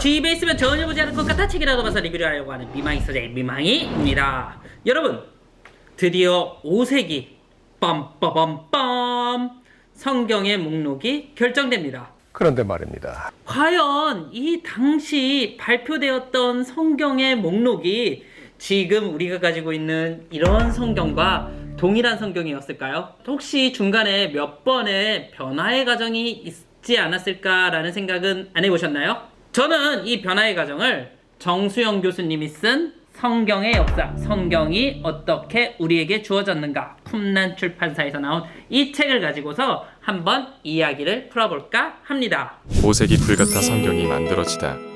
집에 있으면 전혀 보지 않을 것 같아 책이라도 봐서 리뷰를 하려고 하는 미망이 소재 미망이입니다. 여러분 드디어 5세기 빰빠밤빰 성경의 목록이 결정됩니다. 그런데 말입니다. 과연 이 당시 발표되었던 성경의 목록이 지금 우리가 가지고 있는 이런 성경과 동일한 성경이었을까요? 혹시 중간에 몇 번의 변화의 과정이 있지 않았을까라는 생각은 안 해보셨나요? 저는 이 변화의 과정을 정수영 교수님이 쓴 성경의 역사, 성경이 어떻게 우리에게 주어졌는가, 쿰난 출판사에서 나온 이 책을 가지고서 한번 이야기를 풀어볼까 합니다. 5세기 불같아 성경이 만들어지다.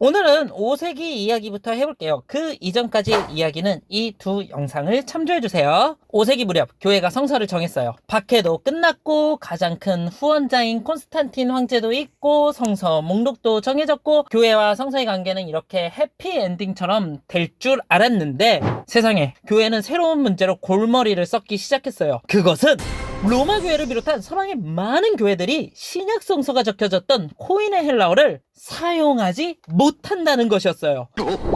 오늘은 5세기 이야기부터 해볼게요. 그 이전까지 이야기는 이 두 영상을 참조해주세요. 5세기 무렵 교회가 성서를 정했어요. 박해도 끝났고 가장 큰 후원자인 콘스탄틴 황제도 있고 성서 목록도 정해졌고 교회와 성서의 관계는 이렇게 해피엔딩처럼 될 줄 알았는데 세상에 교회는 새로운 문제로 골머리를 썩기 시작했어요. 그것은 로마 교회를 비롯한 서방의 많은 교회들이 신약 성서가 적혀졌던 코인의 헬라어를 사용하지 못한다는 것이었어요.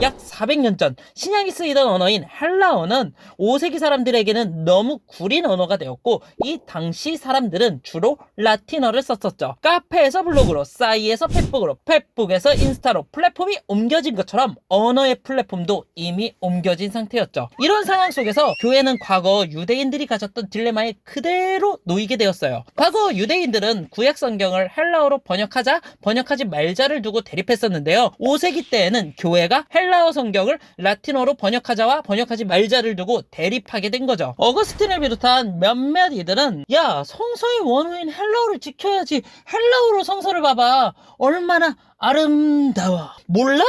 약 400년 전 신약이 쓰이던 언어인 헬라어는 5세기 사람들에게는 너무 구린 언어가 되었고 이 당시 사람들은 주로 라틴어를 썼었죠. 카페에서 블로그로, 싸이에서 페북으로, 페북에서 인스타로 플랫폼이 옮겨진 것처럼 언어의 플랫폼도 이미 옮겨진 상태였죠. 이런 상황 속에서 교회는 과거 유대인들이 가졌던 딜레마에 그대로 놓이게 되었어요. 과거 유대인들은 구약 성경을 헬라어로 번역하자 번역하지 말자를 두고 대립했었는데요. 5세기 때에는 교회가 헬라어 성경을 라틴어로 번역하자와 번역하지 말자를 두고 대립하게 된 거죠. 어거스틴을 비롯한 몇몇 이들은 야 성서의 원어인 헬라어를 지켜야지 헬라어로 성서를 봐봐 얼마나 아름다워. 몰라?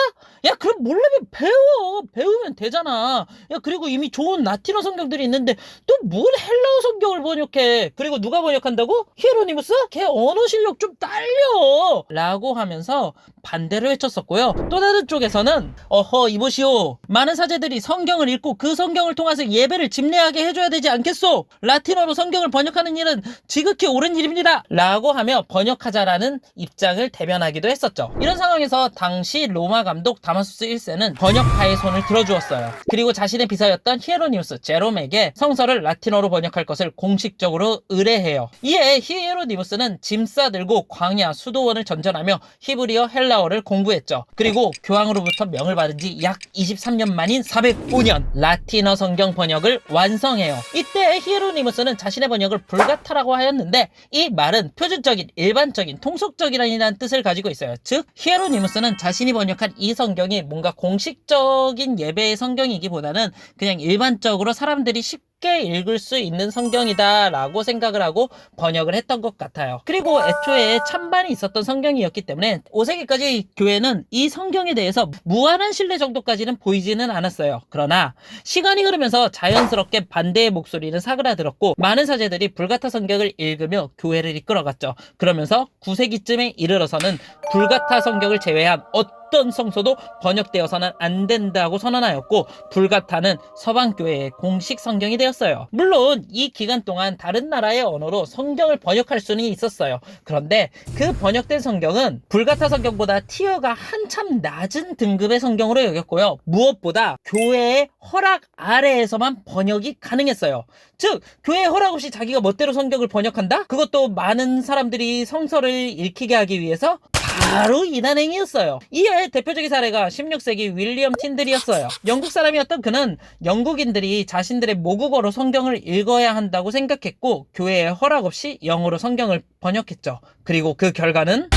야 그럼 모르면 배워. 배우면 되잖아. 야 그리고 이미 좋은 라틴어 성경들이 있는데 또 뭘 헬라어 성경을 번역해? 그리고 누가 번역한다고? 히에로니무스? 걔 언어 실력 좀 딸려. 라고 하면서 반대를 외쳤었고요. 또 다른 쪽에서는 어허 이보시오. 많은 사제들이 성경을 읽고 그 성경을 통해서 예배를 집례하게 해줘야 되지 않겠소? 라틴어로 성경을 번역하는 일은 지극히 옳은 일입니다. 라고 하며 번역하자라는 입장을 대변하기도 했었죠 이런 상황에서 당시 로마 감독 다마수스 1세는 번역파의 손을 들어주었어요. 그리고 자신의 비서였던 히에로니우스 제롬에게 성서를 라틴어로 번역할 것을 공식적으로 의뢰해요. 이에 히에로니무스는 짐 싸들고 광야 수도원을 전전하며 히브리어 헬라어를 공부했죠. 그리고 교황으로부터 명을 받은 지 약 23년 만인 405년 라틴어 성경 번역을 완성해요. 이때 히에로니무스는 자신의 번역을 불가타라고 하였는데 이 말은 표준적인 일반적인 통속적이라는 뜻을 가지고 있어요. 즉 히에로니무스는 자신이 번역한 이 성경이 뭔가 공식적인 예배의 성경이기보다는 그냥 일반적으로 사람들이 쉽게 읽을 수 있는 성경이다라고 생각을 하고 번역을 했던 것 같아요. 그리고 애초에 찬반이 있었던 성경이었기 때문에 5세기까지 교회는 이 성경에 대해서 무한한 신뢰 정도까지는 보이지는 않았어요. 그러나 시간이 흐르면서 자연스럽게 반대의 목소리는 사그라들었고 많은 사제들이 불가타 성경을 읽으며 교회를 이끌어갔죠. 그러면서 9세기쯤에 이르러서는 불가타 성경을 제외한 어떤 성서도 번역되어서는 안 된다고 선언하였고 불가타는 서방 교회의 공식 성경이 되었어요. 물론 이 기간 동안 다른 나라의 언어로 성경을 번역할 수는 있었어요. 그런데 그 번역된 성경은 불가타 성경보다 티어가 한참 낮은 등급의 성경으로 여겼고요. 무엇보다 교회의 허락 아래에서만 번역이 가능했어요. 즉 교회의 허락 없이 자기가 멋대로 성경을 번역한다? 그것도 많은 사람들이 성서를 읽히게 하기 위해서 바로 이단행이었어요. 이에 대표적인 사례가 16세기 윌리엄 틴들이었어요. 영국 사람이었던 그는 영국인들이 자신들의 모국어로 성경을 읽어야 한다고 생각했고 교회의 허락 없이 영어로 성경을 번역했죠. 그리고 그 결과는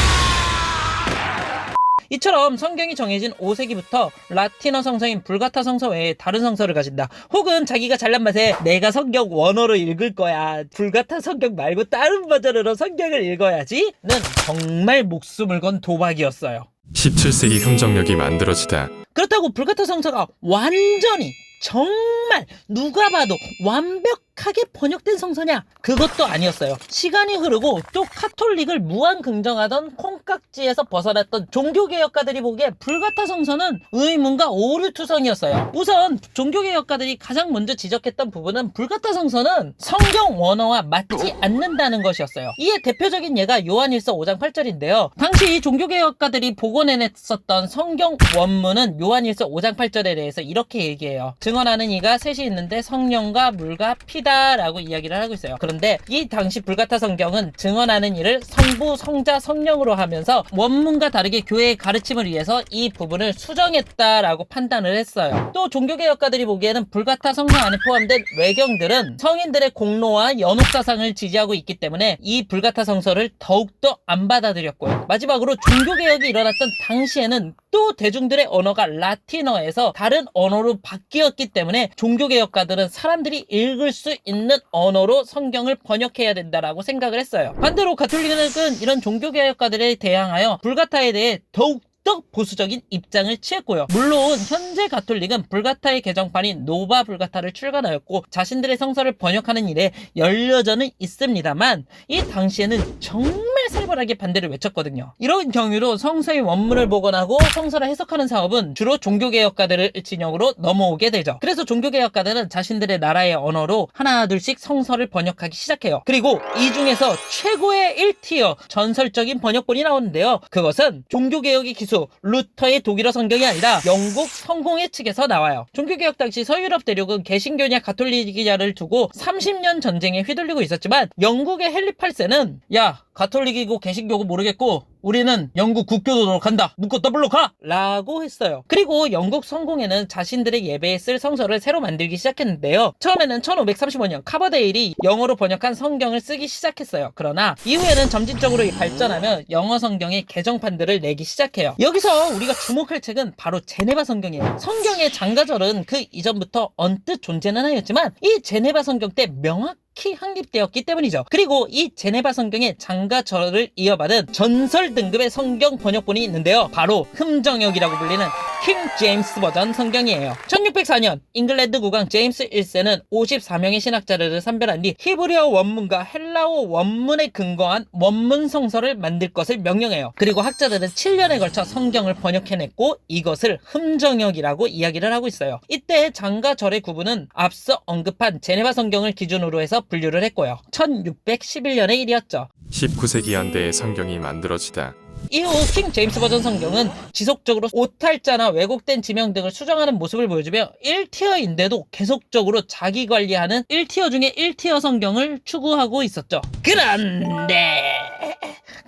이처럼 성경이 정해진 5세기부터 라틴어 성서인 불가타 성서 외에 다른 성서를 가진다. 혹은 자기가 잘난 맛에 내가 성경 원어로 읽을 거야. 불가타 성경 말고 다른 버전으로 성경을 읽어야지. 는 정말 목숨을 건 도박이었어요. 17세기 흥정력이 만들어지다. 그렇다고 불가타 성서가 완전히 정말 누가 봐도 완벽 정확하게 번역된 성서냐? 그것도 아니었어요. 시간이 흐르고 또 카톨릭을 무한 긍정하던 콩깍지에서 벗어났던 종교개혁가들이 보기에 불가타 성서는 의문과 오류투성이었어요. 우선 종교개혁가들이 가장 먼저 지적했던 부분은 불가타 성서는 성경 원어와 맞지 않는다는 것이었어요. 이에 대표적인 예가 요한일서 5장 8절인데요. 당시 종교개혁가들이 복원해냈었던 성경 원문은 요한일서 5장 8절에 대해서 이렇게 얘기해요. 증언하는 이가 셋이 있는데 성령과 물과 피 다라고 이야기를 하고 있어요. 그런데 이 당시 불가타 성경은 증언하는 이를 성부, 성자, 성령으로 하면서 원문과 다르게 교회의 가르침을 위해서 이 부분을 수정했다라고 판단을 했어요. 또 종교개혁가들이 보기에는 불가타 성경 안에 포함된 외경들은 성인들의 공로와 연옥 사상을 지지하고 있기 때문에 이 불가타 성서를 더욱더 안 받아들였고요. 마지막으로 종교개혁이 일어났던 당시에는 또 대중들의 언어가 라틴어에서 다른 언어로 바뀌었기 때문에 종교개혁가들은 사람들이 읽을 수 있는 언어로 성경을 번역해야 된다라고 생각을 했어요. 반대로 가톨릭은 이런 종교개혁가들에 대항하여 불가타에 대해 더욱 더 보수적인 입장을 취했고요. 물론 현재 가톨릭은 불가타의 개정판인 노바 불가타를 출간하였고 자신들의 성서를 번역하는 일에 연려전은 있습니다만 이 당시에는 정말 살벌하게 반대를 외쳤거든요. 이런 경우로 성서의 원문을 복원하고 성서를 해석하는 사업은 주로 종교개혁가들을 진영으로 넘어오게 되죠. 그래서 종교개혁가들은 자신들의 나라의 언어로 하나 둘씩 성서를 번역하기 시작해요. 그리고 이 중에서 최고의 1티어 전설적인 번역본이 나오는데요. 그것은 종교개혁의 기수 루터의 독일어 성경이 아니라 영국 성공회 측에서 나와요. 종교개혁 당시 서유럽 대륙은 개신교냐 가톨릭이냐를 두고 30년 전쟁에 휘둘리고 있었지만 영국의 헨리 8세는 야 가톨릭이고 개신교고 모르겠고 우리는 영국 국교도로 간다. 묶고 더블로 가! 라고 했어요. 그리고 영국 성공회는 자신들의 예배에 쓸 성서를 새로 만들기 시작했는데요. 처음에는 1535년 카버데일이 영어로 번역한 성경을 쓰기 시작했어요. 그러나 이후에는 점진적으로 발전하며 영어 성경의 개정판들을 내기 시작해요. 여기서 우리가 주목할 책은 바로 제네바 성경이에요. 성경의 장가절은 그 이전부터 언뜻 존재는 하였지만 이 제네바 성경 때 명확 히 확립되었기 때문이죠. 그리고 이 제네바 성경의 장가절을 이어받은 전설 등급의 성경 번역본이 있는데요. 바로 흠정역이라고 불리는 킹 제임스 버전 성경이에요. 1604년 잉글랜드 국왕 제임스 1세는 54명의 신학자를 선별한 뒤 히브리어 원문과 헬라어 원문에 근거한 원문 성서를 만들 것을 명령해요. 그리고 학자들은 7년에 걸쳐 성경을 번역해냈고 이것을 흠정역이라고 이야기를 하고 있어요. 이때 장가절의 구분은 앞서 언급한 제네바 성경을 기준으로 해서 분류를 했고요. 1611년의 일이었죠. 19세기 현대의 성경이 만들어지다. 이후 킹 제임스 버전 성경은 지속적으로 오탈자나 왜곡된 지명 등을 수정하는 모습을 보여주며 1티어인데도 계속적으로 자기 관리하는 1티어 중에 1티어 성경을 추구하고 있었죠. 그런데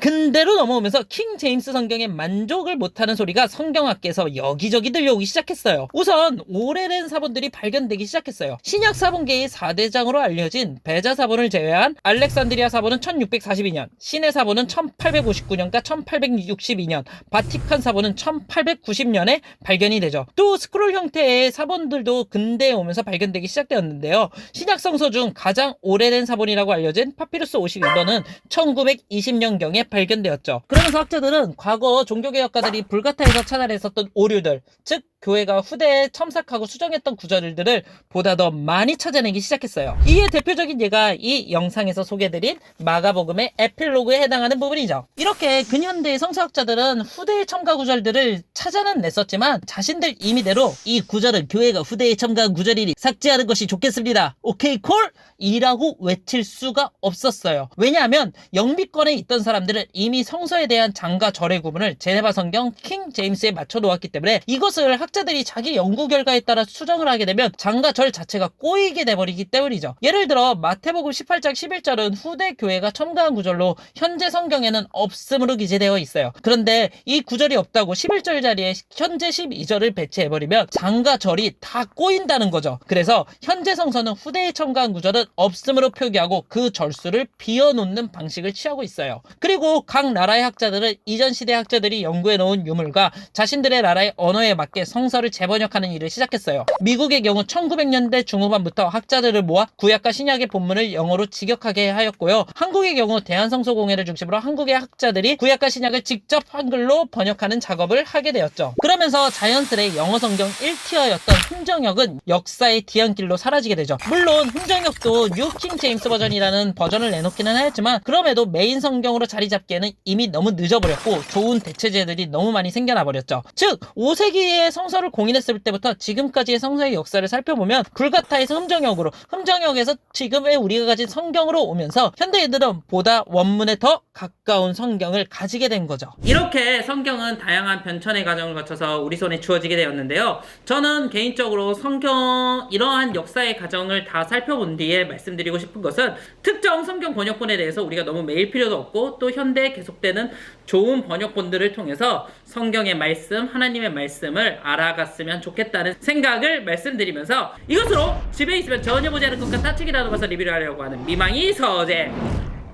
근대로 넘어오면서 킹 제임스 성경에 만족을 못하는 소리가 성경학계에서 여기저기 들려오기 시작했어요. 우선 오래된 사본들이 발견되기 시작했어요. 신약 사본계의 4대장으로 알려진 베자 사본을 제외한 알렉산드리아 사본은 1642년, 신의 사본은 1859년과 1862년, 바티칸 사본은 1890년에 발견이 되죠. 또 스크롤 형태의 사본들도 근대에 오면서 발견되기 시작되었는데요. 신약 성서 중 가장 오래된 사본이라고 알려진 파피루스 52번은 1920 년경에 발견되었죠. 그러면서 학자들은 과거 종교개혁가들이 불가타에서 찾아냈었던 오류들, 즉 교회가 후대에 첨삭하고 수정했던 구절들을 보다 더 많이 찾아내기 시작했어요. 이에 대표적인 예가 이 영상에서 소개드린 마가복음의 에필로그에 해당하는 부분이죠. 이렇게 근현대의 성서학자들은 후대의 첨가 구절들을 찾아는 냈었지만 자신들 임의대로 이 구절은 교회가 후대에 첨가한 구절이니 삭제하는 것이 좋겠습니다. 오케이 콜! 이라고 외칠 수가 없었어요. 왜냐하면 영미권 에 있던 사람들은 이미 성서에 대한 장과 절의 구분을 제네바 성경 킹 제임스에 맞춰 놓았기 때문에 이것을 학자들이 자기 연구 결과에 따라 수정을 하게 되면 장과 절 자체가 꼬이게 돼버리기 때문이죠. 예를 들어 마태복음 18장 11절은 후대 교회가 첨가한 구절로 현재 성경에는 없음으로 기재되어 있어요. 그런데 이 구절이 없다고 11절 자리에 현재 12절을 배치해버리면 장과 절이 다 꼬인다는 거죠. 그래서 현재 성서는 후대에 첨가한 구절은 없음으로 표기하고 그 절수를 비워놓는 방식을 취하고 있어요. 그리고 각 나라의 학자들은 이전 시대 학자들이 연구해 놓은 유물과 자신들의 나라의 언어에 맞게 성 성서를 재번역하는 일을 시작했어요. 미국의 경우 1900년대 중후반부터 학자들을 모아 구약과 신약의 본문을 영어로 직역하게 하였고요. 한국의 경우 대한성서공회를 중심으로 한국의 학자들이 구약과 신약을 직접 한글로 번역하는 작업을 하게 되었죠. 그러면서 자연스레 영어 성경 1티어였던 흥정역은 역사의 뒤안길로 사라지게 되죠. 물론 흥정역도 뉴 킹 제임스 버전이라는 버전을 내놓기는 하였지만 그럼에도 메인 성 경으로 자리 잡기에는 이미 너무 늦어버렸고 좋은 대체제들이 너무 많이 생겨나 버렸죠. 즉 5세기의 성서를 공인했을 때부터 지금까지의 성서의 역사를 살펴보면 불가타에서 흠정역으로 흠정역에서 지금의 우리가 가진 성경으로 오면서 현대인들은 보다 원문에 더 가까운 성경을 가지게 된 거죠. 이렇게 성경은 다양한 변천의 과정을 거쳐서 우리 손에 주어지게 되었는데요. 저는 개인적으로 성경 이러한 역사의 과정을 다 살펴본 뒤에 말씀드리고 싶은 것은 특정 성경 번역본에 대해서 우리가 너무 매일 필요도 없고 또 현대에 계속되는 좋은 번역본들을 통해서 성경의 말씀, 하나님의 말씀을 알아갔으면 좋겠다는 생각을 말씀드리면서 이것으로 집에 있으면 전혀 보지 않은 것과 따치기라도 봐서 리뷰를 하려고 하는 미망이 서재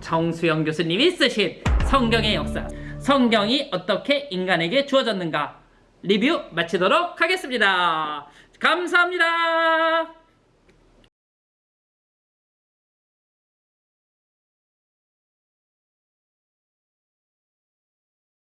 정수영 교수님이 쓰신 성경의 역사, 성경이 어떻게 인간에게 주어졌는가 리뷰 마치도록 하겠습니다. 감사합니다.